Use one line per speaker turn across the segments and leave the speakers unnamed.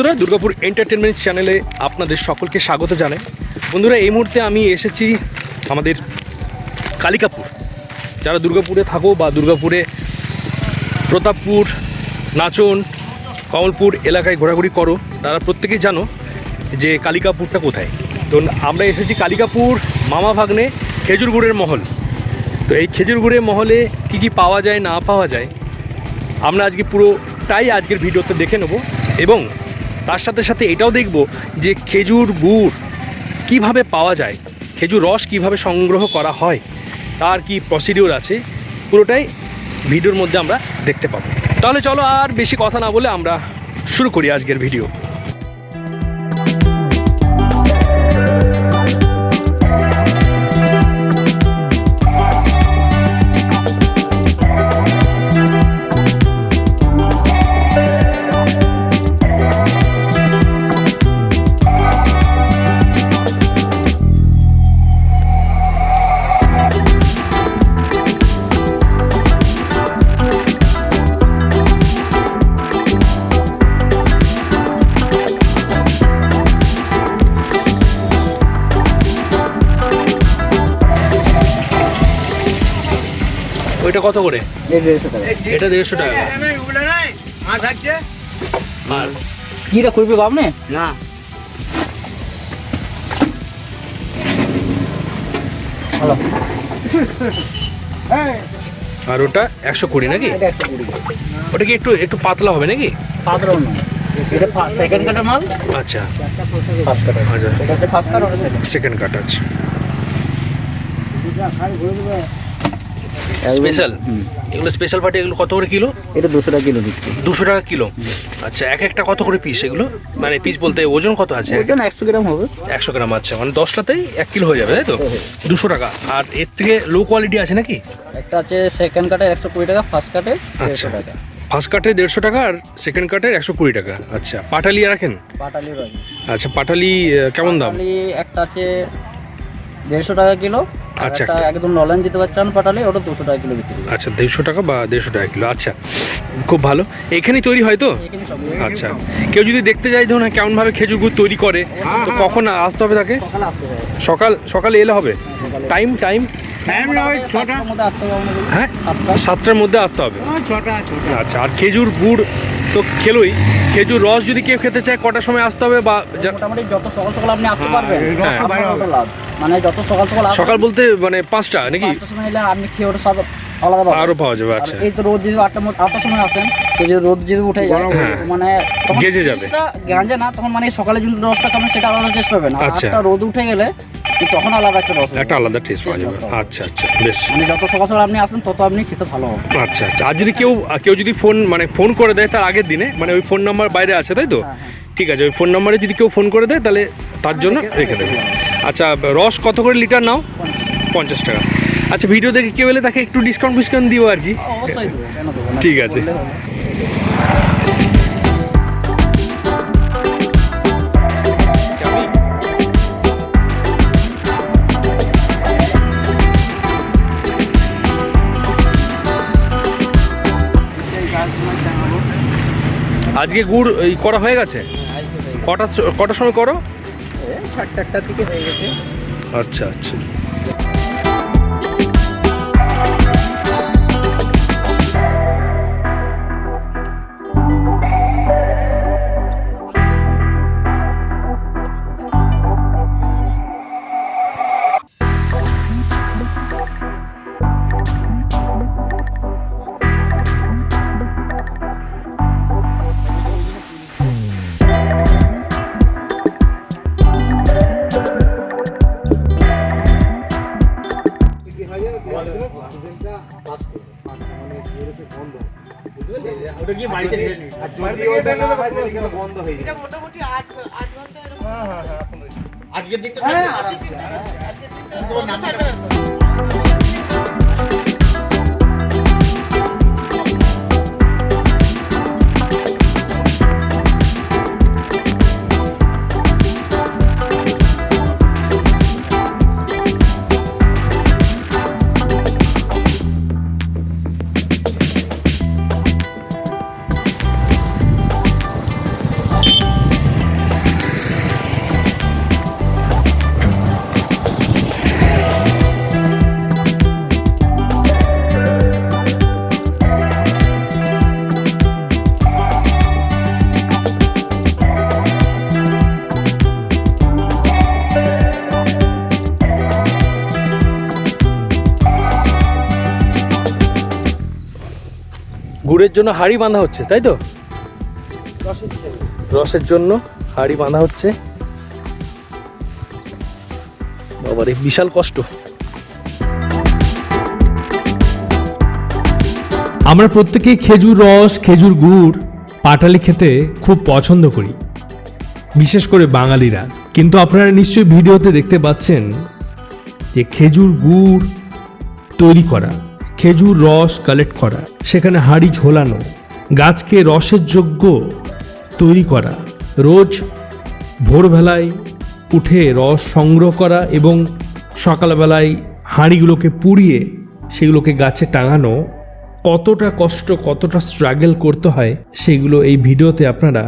বন্ধুরা, দুর্গাপুর এন্টারটেনমেন্ট চ্যানেলে আপনাদের সকলকে স্বাগত জানাই। বন্ধুরা, এই মুহূর্তে আমি এসেছি আমাদের কালিকাপুর। যারা দুর্গাপুরে থাকো বা দুর্গাপুরে প্রতাপপুর, নাচন, কমলপুর এলাকায় ঘোরাঘুরি করো, তারা প্রত্যেকেই জানো যে কালিকাপুরটা কোথায়। তো আমরা এসেছি কালিকাপুর মামা ভাগ্নে খেজুর গুড়ের মহল। তো এই খেজুর গুড়ের মহলে কী কী পাওয়া যায়, না পাওয়া যায়, আমরা আজকে পুরোটাই আজকের ভিডিওতে দেখে নেব এবং তার সাথে সাথে এটাও দেখব যে খেজুর গুড় কীভাবে পাওয়া যায়, খেজুর রস কীভাবে সংগ্রহ করা হয়, তার কি প্রসিডিওর আছে, পুরোটাই ভিডিওর মধ্যে আমরা দেখতে পাবো। তাহলে চলো আর বেশি কথা না বলে আমরা শুরু করি আজকের ভিডিও ওইটা কত করে? এটা দেড়শো টাকা। আর
কিরা করবি বাবনে
না?
ভালো
আর ওটা একশো কুড়ি নাকি?
কুড়ি।
ওটা কি একটু একটু পাতলা হবে নাকি?
না। এটা সেকেন্ড কাটার মাল?
আচ্ছা। আচ্ছা
কাট। সেকেন্ড
কাট আছে স্পেশাল এগুলো স্পেশাল পার্টি এগুলো কত করে কিলো?
এটা দুশো টাকা কিলো দিচ্ছি
দুশো টাকা কিলো? আচ্ছা এক একটা কত করে পিস এগুলো? মানে পিস বলতে ওজন কত আছে?
ওজন একশো গ্রাম হবে।
একশো গ্রাম আচ্ছা মানে দশটাতেই এক কিলো হয়ে যাবে তাই তো? দুশো টাকা। আর এর থেকে লো কোয়ালিটি আছে নাকি?
একটা আছে সেকেন্ড কাটে একশো কুড়ি টাকা ফার্স্ট কাটে
আচ্ছা।
টাকা।
ফার্স্ট কাটে দেড়শো টাকা আর সেকেন্ড কাটের একশো কুড়ি টাকা। আচ্ছা পাটালি রাখেন?
পাটালি
আচ্ছা পাটালি কেমন দাম?
একটা আছে দেড়শো টাকা কিলো
আচ্ছা।
একদম নলেন দিতে পারছেন পাটালি ওটা দুশো টাকা কিলো বিক্রি
আচ্ছা দেড়শো টাকা বা দেড়শো টাকা কিলো আচ্ছা খুব ভালো। এখানেই তৈরি হয় তো? আচ্ছা কেউ যদি দেখতে যায় ধরুন কেমন ভাবে খেজুর গুড় তৈরি করে তো কখন আসতে হবে তাকে?
সকালে
সকাল এলে হবে? টাইম টাইম
টাইম ওই ছটা।
সাতটার মধ্যে আসতে হবে
হ্যাঁ সাতটার। মধ্যে আসতে হবে।
ছটা।
আচ্ছা আর খেজুর গুড় তো খেলোই। খেজুর রস যদি কেউ খেতে চায় কটার সময় আসতে হবে বা যা-
মোটামুটি যত সকাল সকাল আপনি আসতে
হ্যাঁ,
পারবেন মানে যত সকাল সকাল
সকাল বলতে মানে পাঁচটা নাকি?
সময় এলে আপনি খেয়ে ওটা স্বাদ আলাদা পাবেন।
আরও পাওয়া যাবে আচ্ছা।
এই তো রোদ যদি আটটার মধ্যে আটটার সময় আসেন তো যদি রোদ যদি উঠে যায় মানে তখন
গেজে যাবে।
গাঁজে না তখন মানে সকালে যদি রসটা খাবেন সেটা আলাদা টেস্ট পাবেন।
আচ্ছা।
আটটা রোদ উঠে গেলে তখন আলাদা একটা রস
একটা আলাদা টেস্ট পাওয়া যাবে। আচ্ছা আচ্ছা বেশ।
মানে যত সকাল আপনি আসবেন তত আপনি খেতে ভালো হবে।
আচ্ছা আচ্ছা। আর যদি কেউ কেউ যদি ফোন মানে ফোন করে দেয় তার আগের দিনে মানে ওই ফোন নাম্বার বাইরে আছে তাই তো?
হ্যাঁ, হ্যাঁ।
ঠিক আছে ওই ফোন নাম্বারে যদি কেউ ফোন করে দেয় তাহলে তার জন্য
রেখে-
দেবে। আচ্ছা রস কত করে লিটার নাও? পঞ্চাশ। টাকা। আচ্ছা ভিডিও দেখে কেউ এলে তাকে একটু ডিসকাউন্ট ফিসকাউন্ট দিব আর কি ঠিক আছে। আজকে গুড় এই করা হয়ে গেছে? কটা কটার সময় করো?
এই সাতটা আটটার দিকে হয়ে গেছে।
আচ্ছা আচ্ছা।
আজকের দিকটা
গুড়ের জন্য হাড়ি বাঁধা হচ্ছে তাই তো? রসের জন্য হাড়ি বাঁধা হচ্ছে। বাবারে বিশাল কষ্ট।
আমরা প্রত্যেকেই খেজুর রস খেজুর গুড় পাটালি খেতে খুব পছন্দ করি। বিশেষ করে বাঙালিরা। কিন্তু আপনারা নিশ্চয়ই ভিডিওতে দেখতে পাচ্ছেন যে খেজুর গুড় তৈরি করা। খেজুর রস কালেক্ট করা, সেখানে হাড়ি ঝোলানো, গাছকে রসের যোগ্য তৈরি করা, রোজ ভোরবেলায় উঠে রস সংগ্রহ করা এবং সকালবেলায় হাঁড়িগুলোকে পুড়িয়ে সেগুলোকে গাছে টাঙানো, কতটা কষ্ট, কতটা স্ট্রাগল করতে হয় সেগুলো এই ভিডিওতে আপনারা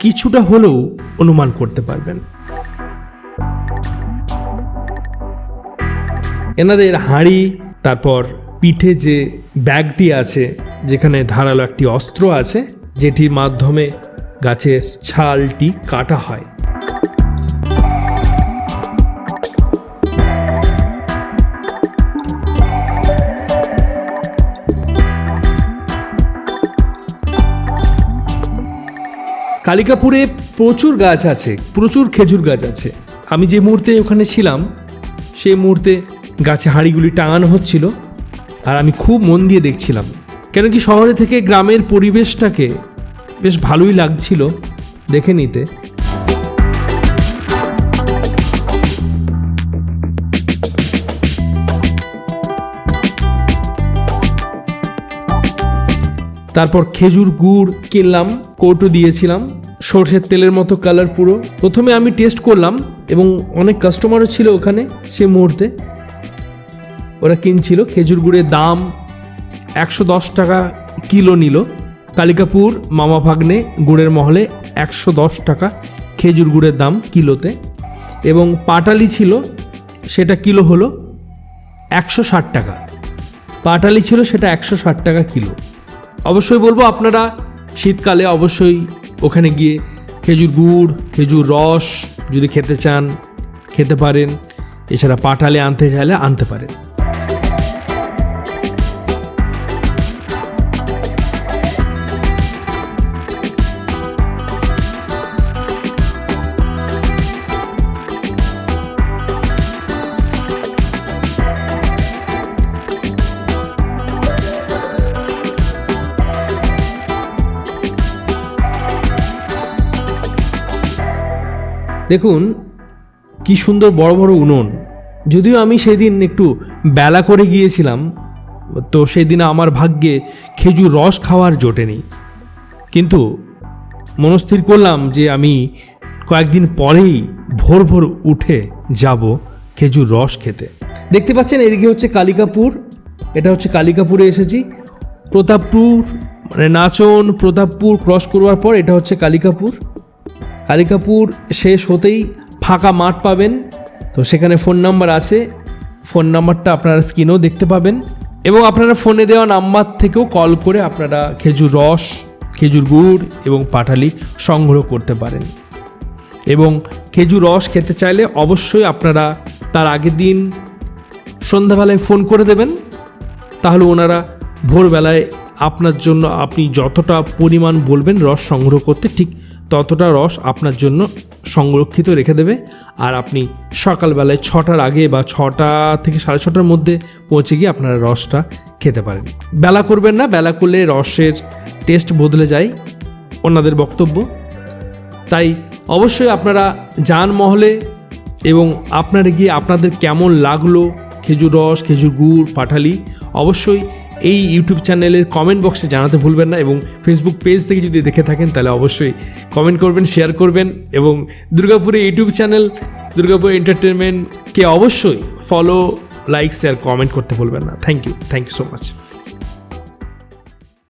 কিছুটা হলেও অনুমান করতে পারবেন। এনাদের হাঁড়ি, তারপর পিঠে যে ব্যাগটি আছে, যেখানে ধারালো একটি অস্ত্র আছে, যেটির মাধ্যমে গাছের ছালটি কাটা হয়। কালিকাপুরে প্রচুর গাছ আছে, প্রচুর খেজুর গাছ আছে। আমি যে মুহূর্তে ওখানে ছিলাম, সেই মুহূর্তে গাছে হাঁড়িগুলি টাঙানো হচ্ছিল। আর আমি খুব মন দিয়ে দেখছিলাম। কেন কি শহরে থেকে গ্রামের পরিবেশটাকে বেশ ভালোই লাগছিল দেখে নিতে। তারপর খেজুর গুড় কিনলাম, কৌটো দিয়েছিলাম, সর্ষের তেলের মতো কালার পুরো। প্রথমে আমি টেস্ট করলাম এবং অনেক কাস্টমারও ছিল ওখানে সে মুহূর্তে। ওরা কিনছিল, খেজুর গুড়ের দাম একশো দশ টাকা কিলো নিল। কালিকাপুর, মামা ভাগ্নে, গুড়ের মহলে একশো দশ টাকা খেজুর গুড়ের দাম কিলোতে। এবং পাটালি ছিল, সেটা কিলো হলো একশো ষাট টাকা। পাটালি ছিল, সেটা একশো ষাট টাকা কিলো। অবশ্যই বলব আপনারা শীতকালে অবশ্যই ওখানে গিয়ে খেজুর গুড়, খেজুর রস যদি খেতে চান, খেতে পারেন। এছাড়া পাটালে আনতে চাইলে আনতে পারেন। দেখুন, কি সুন্দর বড় বড় উনুন। যদিও আমি সেদিন একটু বেলা করে গিয়েছিলাম, তো সেদিন আমার ভাগ্যে খেজুর রস খাওয়ার জোটেনি। কিন্তু মনস্থির করলাম যে আমি কয়েকদিন পরেই ভোর ভোর উঠে যাব খেজুর রস খেতে। দেখতে পাচ্ছেন, এদিকে হচ্ছে কালিকাপুর, এটা হচ্ছে কালিকাপুরে এসেছি। প্রতাপপুর মানে নাচন প্রতাপপুর ক্রস করবার পর এটা হচ্ছে কালিকাপুর। কালিকাপুর শেষ হতেই ফাঁকা মাঠ পাবেন। তো সেখানে ফোন নাম্বার আছে। ফোন নাম্বারটা আপনারা স্ক্রিনেও দেখতে পাবেন। এবং আপনারা ফোনে দেওয়া নাম্বার থেকেও কল করে আপনারা খেজুর রস, খেজুর গুড় এবং পাটালি সংগ্রহ করতে পারেন। এবং খেজুর রস খেতে চাইলে অবশ্যই আপনারা তার আগের দিন সন্ধ্যাবেলায় ফোন করে দেবেন। তাহলে ওনারা ভোরবেলায় আপনার জন্য আপনি যতটা পরিমাণ বলবেন রস সংগ্রহ করতে ঠিক ততটা রস আপনার জন্য সংরক্ষিত রেখে দেবে। আর আপনি সকালবেলায় ছটার আগে বা ছটা থেকে সাড়ে ছটার মধ্যে পৌঁছে গিয়ে আপনারা রসটা খেতে পারেন। বেলা করবেন না, বেলা করলে রসের টেস্ট বদলে যায় ওনাদের বক্তব্য। তাই অবশ্যই আপনারা যান মহলে এবং আপনারা গিয়ে আপনাদের কেমন লাগল খেজুর রস, খেজুর গুড় পাঠালি অবশ্যই এই ইউটিউব চ্যানেলের কমেন্ট বক্সে জানাতে ভুলবেন না এবং ফেসবুক পেজ থেকে যদি দেখে থাকেন, তাহলে অবশ্যই কমেন্ট করবেন শেয়ার করবেন এবং দুর্গাপুরের ইউটিউব চ্যানেল দুর্গাপুর এন্টারটেনমেন্টকে অবশ্যই ফলো লাইক শেয়ার কমেন্ট করতে ভুলবেন না। Thank you thank you so much